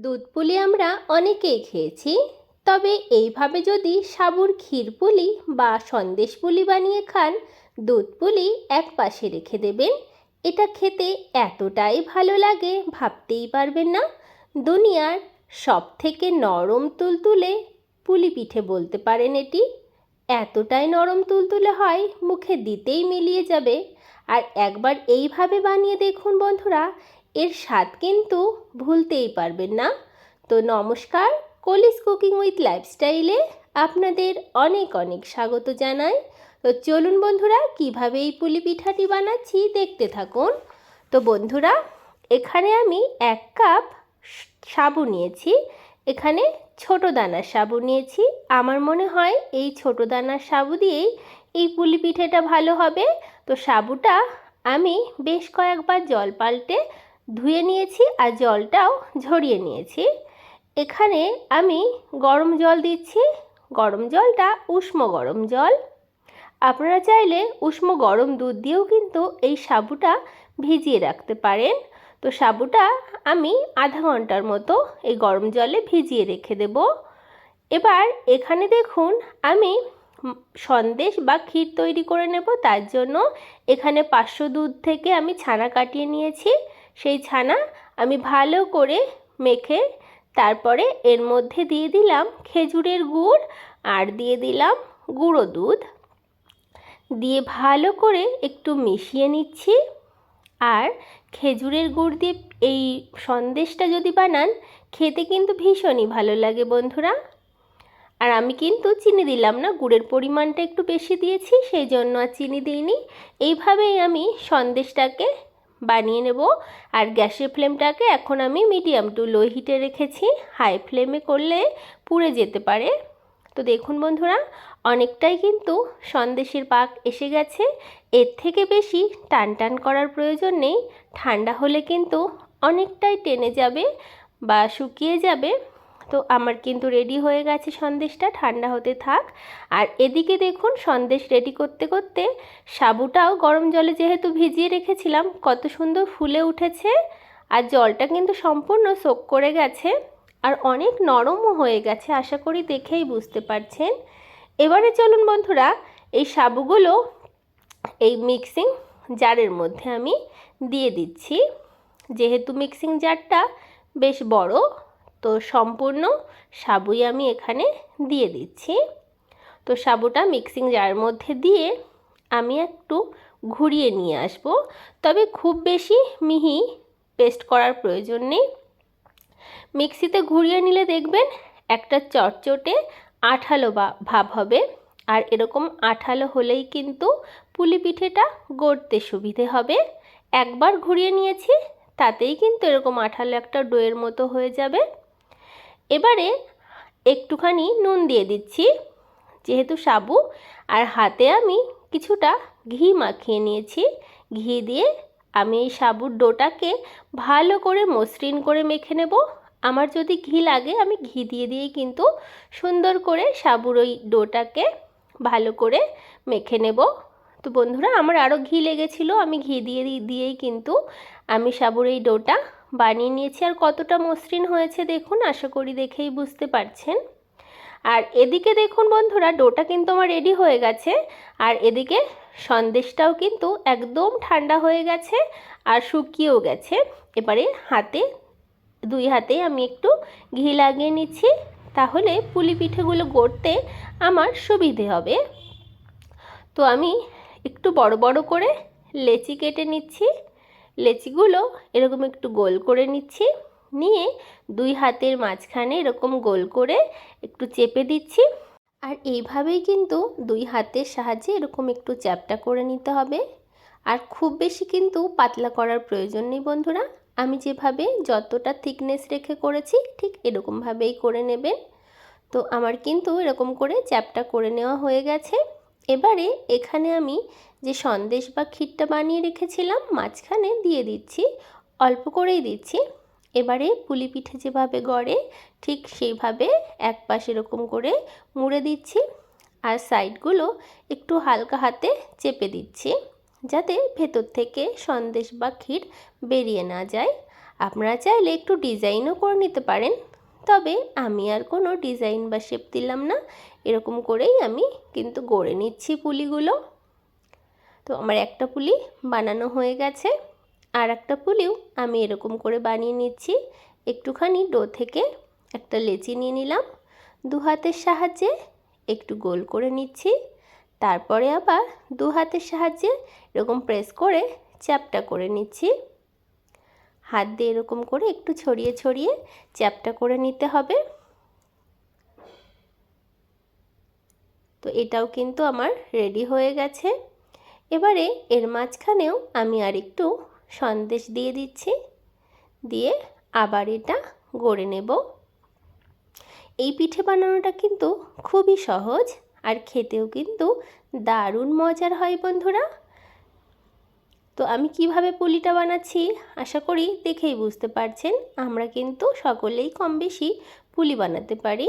দুধ পুলি আমরা অনেকেই খেয়েছি, তবে এইভাবে যদি সাবুর ক্ষীর পুলি বা সন্দেশ পুলি বানিয়ে খান, দুধ পুলি এক পাশে রেখে দেবেন। এটা খেতে এতটাই ভালো লাগে ভাবতেই পারবেন না। দুনিয়ার সব থেকে নরম তুলতুলে পুলি পিঠে বলতে পারেন এটি। এতটাই নরম তুলতুলে হয় মুখে দিতেই মিলিয়ে যাবে। আর একবার এইভাবে বানিয়ে দেখুন বন্ধুরা এর স্বাদ কিন্তু ভুলতেই পারবেন না। তো নমস্কার, কলিস কুকিং উইথ লাইফস্টাইলে আপনাদের অনেক অনেক স্বাগত জানাই। তো চলুন বন্ধুরা, কীভাবে এই পুলি পিঠাটি বানাচ্ছি দেখতে থাকুন। তো বন্ধুরা, এখানে আমি এক কাপ সাবু নিয়েছি, এখানে ছোট দানার সাবু নিয়েছি। আমার মনে হয় এই ছোট দানার সাবু দিয়েই এই পুলি পিঠেটা ভালো হবে। তো সাবুটা আমি বেশ কয়েকবার জল পাল্টে ধুয়ে নিয়েছি আর জলটাও ঝরিয়ে নিয়েছি। এখানে আমি গরম জল দিচ্ছি। গরম জলটা উষ্ণ গরম জল। আপনারা চাইলে উষ্ণ গরম দুধ দিয়েও কিন্তু এই সাবুটা ভিজিয়ে রাখতে পারেন। তো সাবুটা আমি আধা ঘণ্টার মতো এই গরম জলে ভিজিয়ে রেখে দেব। এবার এখানে দেখুন, আমি সন্দেশ বা ক্ষীর তৈরি করে নেব। তার জন্য এখানে পাঁচশো দুধ থেকে আমি ছানা কাটিয়ে নিয়েছি। সেই ছানা আমি ভালো করে মেখে তারপরে এর মধ্যে দিয়ে দিলাম খেজুরের গুড় আর দিয়ে দিলাম গুঁড়ো দুধ। দিয়ে ভালো করে একটু মিশিয়ে নিচ্ছি আর খেজুরের গুড় দিয়ে এই সন্দেশটা যদি বানান, খেতে কিন্তু ভীষণই ভালো লাগে বন্ধুরা। আর আমি কিন্তু চিনি দিলাম না, গুড়ের পরিমাণটা একটু বেশি দিয়েছি, সেই জন্য আর চিনি দিইনি। এইভাবেই আমি সন্দেশটাকে বানিয়ে নেব। আর গ্যাসের ফ্লেমটাকে এখন আমি মিডিয়াম টু লো হিটে রেখেছি। হাই ফ্লেমে করলে পুড়ে যেতে পারে। তো দেখুন বন্ধুরা, অনেকটাই কিন্তু সন্দেশের পাক এসে গেছে। এর থেকে বেশি টান টান করার প্রয়োজন নেই। ঠান্ডা হলে কিন্তু অনেকটাই টেনে যাবে বা শুকিয়ে যাবে। তো আমার কিন্তু রেডি হয়ে গেছে সন্দেশটা, ঠান্ডা হতে থাক। আর এদিকে দেখুন, সন্দেশ রেডি করতে করতে সাবুটাও গরম জলে যেহেতু ভিজিয়ে রেখেছিলাম, কত সুন্দর ফুলে উঠেছে। আর জলটা কিন্তু সম্পূর্ণ সোক করে গেছে। আর অনেক নরমও হয়ে গেছে, আশা করি দেখেই বুঝতে পারছেন। এবারে চলুন বন্ধুরা, এই সাবুগুলো এই মিক্সিং জারের মধ্যে আমি দিয়ে দিচ্ছি। যেহেতু মিক্সিং জারটা বেশ বড় তো সম্পূর্ণ সাবুই আমি এখানে দিয়ে দিচ্ছি। তো সাবুটা মিক্সিং জারের মধ্যে দিয়ে আমি একটু ঘুরিয়ে নিয়ে আসব। তবে খুব বেশি মিহি পেস্ট করার প্রয়োজন নেই। মিক্সিতে ঘুরিয়ে নিলে দেখবেন একটা চটচটে আঠালো ভাব হবে। আর এরকম আঠালো হলেই কিন্তু পুলি পিঠেটা গড়তে সুবিধে হবে। একবার ঘুরিয়ে নিয়েছি, তাতেই কিন্তু এরকম আঠালো একটা ডোয়ের মতো হয়ে যাবে। এবারে একটুখানি নুন দিয়ে দিচ্ছি, যেহেতু সাবু, আর হাতে আমি কিছুটা ঘি মাখিয়ে নিয়েছি। ঘি দিয়ে আমি এই সাবুর ডোটাকে ভালো করে মসৃণ করে মেখে নেব। আমার যদি ঘি লাগে, আমি ঘি দিয়ে দিয়েই কিন্তু সুন্দর করে সাবুর ওই ডোটাকে ভালো করে মেখে নেব। তো বন্ধুরা, আমার আরও ঘি লেগেছিলো, আমি ঘি দিয়ে দিয়েই কিন্তু আমি সাবুর এই ডোটা বানিয়ে নিয়েছি আর কতটা মসৃণ হয়েছে দেখুন, আশা করি দেখেই বুঝতে পারছেন। আর এদিকে দেখুন বন্ধুরা, ডোটা কিন্তু আমার রেডি হয়ে গেছে। আর এদিকে সন্দেশটাও কিন্তু একদম ঠান্ডা হয়ে গেছে আর শুকিয়েও গেছে। এবারে হাতে, দুই হাতে আমি একটু ঘি লাগিয়ে নিচ্ছি। তাহলে পুলি পিঠেগুলো গড়তে আমার সুবিধে হবে। তো আমি একটু বড় বড় করে লেচি কেটে নিচ্ছি। লেচিগুলো এরকম একটু গোল করে নিচ্ছি। নিয়ে দুই হাতের মাঝখানে এরকম গোল করে একটু চেপে দিচ্ছি। আর এইভাবেই কিন্তু দুই হাতের সাহায্যে এরকম একটু চ্যাপটা করে নিতে হবে। আর খুব বেশি কিন্তু পাতলা করার প্রয়োজন নেই বন্ধুরা। আমি যেভাবে যতটা থিকনেস রেখে করেছি ঠিক এরকমভাবেই করে নেবেন। তো আমার কিন্তু এরকম করে চ্যাপটা করে নেওয়া হয়ে গেছে। এবারে এখানে আমি যে সন্দেশ বা ক্ষীরটা বানিয়ে রেখেছিলাম, মাঝখানে দিয়ে দিচ্ছি, অল্প করেই দিচ্ছি। এবারে পুলি পিঠে যেভাবে গড়ে, ঠিক সেইভাবে এক পাশ এরকম করে মুড়ে দিচ্ছি আর সাইডগুলো একটু হালকা হাতে চেপে দিচ্ছি যাতে ভেতর থেকে সন্দেশ বা ক্ষীর বেরিয়ে না যায়। আপনারা চাইলে একটু ডিজাইনও করে নিতে পারেন। তবে আমি আর কোনো ডিজাইন বা শেপ দিলাম না। এরকম করেই আমি কিন্তু গড়ে নিচ্ছি পুলিগুলো। তো আমার একটা পুলি বানানো হয়ে গেছে। আর একটা পুলিও আমি এরকম করে বানিয়ে নিচ্ছি। একটুখানি ডো থেকে একটা লেচি নিয়ে নিলাম। দু হাতের সাহায্যে একটু গোল করে নিচ্ছি। তারপরে আবার দু হাতের সাহায্যে এরকম প্রেস করে চ্যাপটা করে নিচ্ছি। হাত দিয়ে এরকম করে একটু ছড়িয়ে ছড়িয়ে চ্যাপটা করে নিতে হবে। তো এটাও কিন্তু আমার রেডি হয়ে গেছে। এবারে এর মাঝখানেও আমি আর একটু সন্দেশ দিয়ে দিচ্ছি, দিয়ে আবার এটা গড়ে নেব। এই পিঠে বানানোটা কিন্তু খুবই সহজ আর খেতেও কিন্তু দারুণ মজার হয় বন্ধুরা। তো আমি কীভাবে পুলিটা বানাচ্ছি আশা করি দেখেই বুঝতে পারছেন। আমরা কিন্তু সকলেই কম বেশি পুলি বানাতে পারি।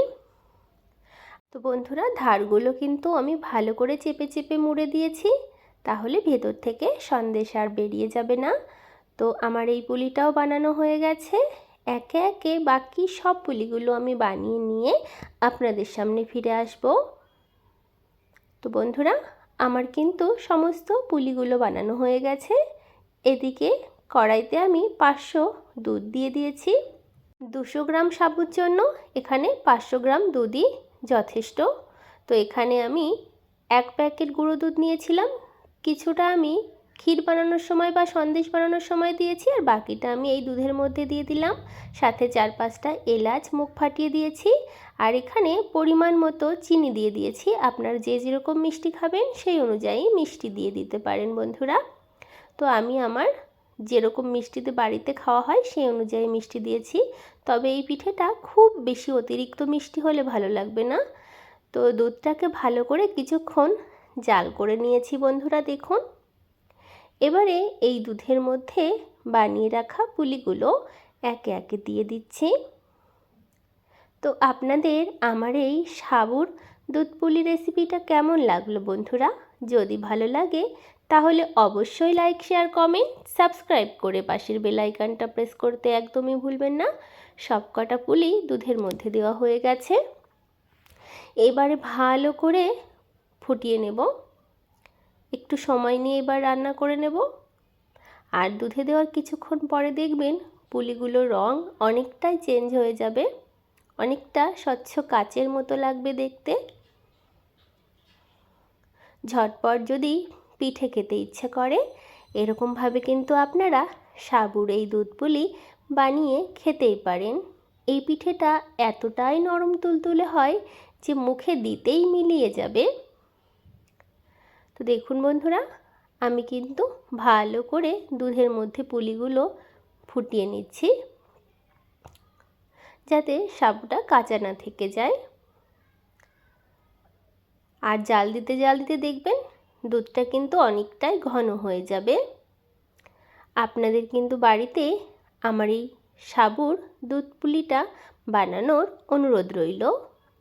তো বন্ধুরা, ধারগুলো কিন্তু আমি ভালো করে চেপে চেপে মুড়ে দিয়েছি। তাহলে ভেতর থেকে সন্দেশ আর বেরিয়ে যাবে না। তো আমার এই পুলিটাও বানানো হয়ে গেছে। একে একে বাকি সব পুলিগুলো আমি বানিয়ে নিয়ে আপনাদের সামনে ফিরে আসব। তো বন্ধুরা আমার কিন্তু সমস্ত পুলিগুলো বানানো হয়ে গেছে। এদিকে কড়াইতে আমি পাঁচশো দুধ দিয়ে দিয়েছি। দুশো গ্রাম সাবুর জন্য এখানে পাঁচশো গ্রাম দুধই যথেষ্ট। তো এখানে আমি এক প্যাকেট গুঁড়ো দুধ নিয়েছিলাম। কিছুটা আমি ক্ষীর বানানোর সময় বা সন্দেশ বানানোর সময় দিয়েছি আর বাকিটা আমি এই দুধের মধ্যে দিয়ে দিলাম। সাথে চার পাঁচটা এলাচ, মুখ ফাটিয়ে দিয়েছি আর এখানে পরিমাণ মতো চিনি দিয়ে দিয়েছি। আপনার যে যেরকম মিষ্টি খাবেন সেই অনুযায়ী মিষ্টি দিয়ে দিতে পারেন বন্ধুরা। তো আমি আমার যেরকম মিষ্টিতে বাড়িতে খাওয়া হয় সেই অনুযায়ী মিষ্টি দিয়েছি। তবে এই পিঠেটা খুব বেশি অতিরিক্ত মিষ্টি হলে ভালো লাগবে না। তো দুধটাকে ভালো করে কিছুক্ষণ জাল করে নিয়েছি বন্ধুরা দেখুন। এবারে এই দুধের মধ্যে বানিয়ে রাখা পুলিগুলো একে একে দিয়ে দিচ্ছি। তো আপনাদের আমার এই সাবুর দুধ পুলি রেসিপিটা কেমন লাগল বন্ধুরা? যদি ভালো লাগে, তাহলে অবশ্যই লাইক শেয়ার কমেন্ট সাবস্ক্রাইব করে পাশের বেলাইকানটা প্রেস করতে একদমই ভুলবেন না। সব কটা পুলি দুধের মধ্যে দেওয়া হয়ে গেছে। এবারে ভালো করে ফুটিয়ে নেব। একটু সময় নিয়ে এবার রান্না করে নেব। আর দুধে দেওয়ার কিছুক্ষণ পরে দেখবেন পুলিগুলোর রং অনেকটাই চেঞ্জ হয়ে যাবে। অনেকটা স্বচ্ছ কাচের মতো লাগবে দেখতে। ঝটপট যদি পিঠে খেতে ইচ্ছে করে, এরকমভাবে কিন্তু আপনারা সাবুর এই দুধ পুলি বানিয়ে খেতেই পারেন। এই পিঠেটা এতটাই নরম তুলতুলে হয় যে মুখে দিতেই মিলিয়ে যাবে। তো দেখুন বন্ধুরা, আমি কিন্তু ভালো করে দুধের মধ্যে পুলিগুলো ফুটিয়ে নিচ্ছি। যাতে সাবুটা কাঁচা না থেকে যায়। আর জাল দিতে জাল দিতে দেখবেন, দুধটা কিন্তু অনেকটাই ঘন হয়ে যাবে। আপনাদের কিন্তু বাড়িতে আমার এই সাবুর দুধ পুলিটা বানানোর অনুরোধ রইল।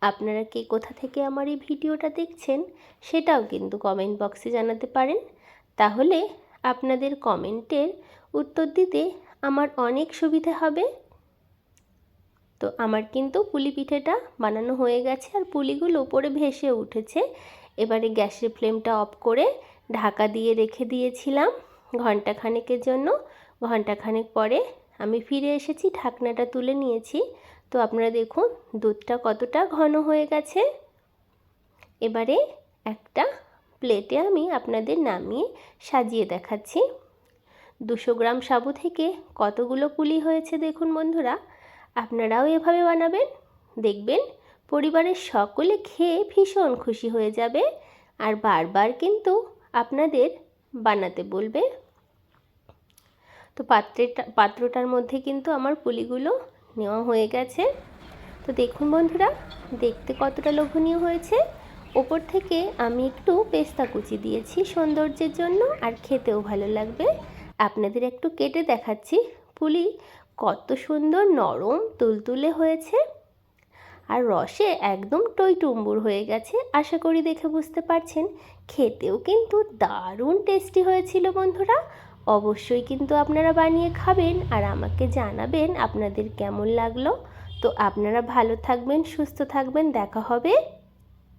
আপনারা কে কোথা থেকে আমার এই ভিডিওটা দেখছেন সেটাও কিন্তু কমেন্ট বক্সে জানাতে পারেন। তাহলে আপনাদের কমেন্টের উত্তর দিতে আমার অনেক সুবিধা হবে। তো আমার কিন্তু পুলি পিঠেটা বানানো হয়ে গেছে আর পুলিগুলো উপরে ভেসে উঠেছে। এবারে গ্যাসের ফ্লেমটা অফ করে ঢাকা দিয়ে রেখে দিয়েছিলাম ঘণ্টা খানেকের জন্য। ঘণ্টা খানেক পরে আমি ফিরে এসেছি, ঢাকনাটা তুলে নিয়েছি। তো আপনারা দেখুন, দুধটা কতটা ঘন হয়ে গেছে। এবারে একটা প্লেটে আমি আপনাদের নামিয়ে সাজিয়ে দেখাচ্ছি। দুশো গ্রাম সাবু থেকে কতগুলো পুলি হয়েছে দেখুন বন্ধুরা। আপনারাও এভাবে বানাবেন। দেখবেন পরিবারের সকলে খেয়ে ভীষণ খুশি হয়ে যাবে আর বারবার কিন্তু আপনাদের বানাতে বলবে। তো পাত্রেটা, পাত্রটার মধ্যে কিন্তু আমার পুলিগুলো নেওয়া হয়ে গেছে। তো দেখুন বন্ধুরা, দেখতে কতটা লোভনীয় হয়েছে। ওপর থেকে আমি একটু পেস্তা কুচি দিয়েছি সৌন্দর্যের জন্য, আর খেতেও ভালো লাগবে। আপনাদের একটু কেটে দেখাচ্ছি। পুলি কত সুন্দর নরম তুলতুলে হয়েছে, আর রসে একদম টইটুম্বুর হয়ে গেছে। আশা করি দেখে বুঝতে পারছেন। খেতেও কিন্তু দারুণ টেস্টি হয়েছিল বন্ধুরা। অবশ্যই কিন্তু আপনারা বানিয়ে খাবেন আর আমাকে জানাবেন আপনাদের কেমন লাগল। তো আপনারা ভালো থাকবেন, সুস্থ থাকবেন, দেখা হবে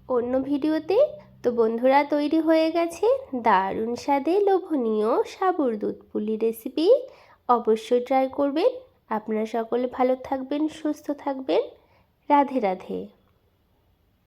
অন্য ভিডিওতে। তো বন্ধুরা, তৈরি হয়ে গেছে দারুণ স্বাদে লোভনীয় সাবুর দুধ পুলি রেসিপি। অবশ্যই ট্রাই করবেন। আপনারা সকলে ভালো থাকবেন, সুস্থ থাকবেন। রাধে রাধে।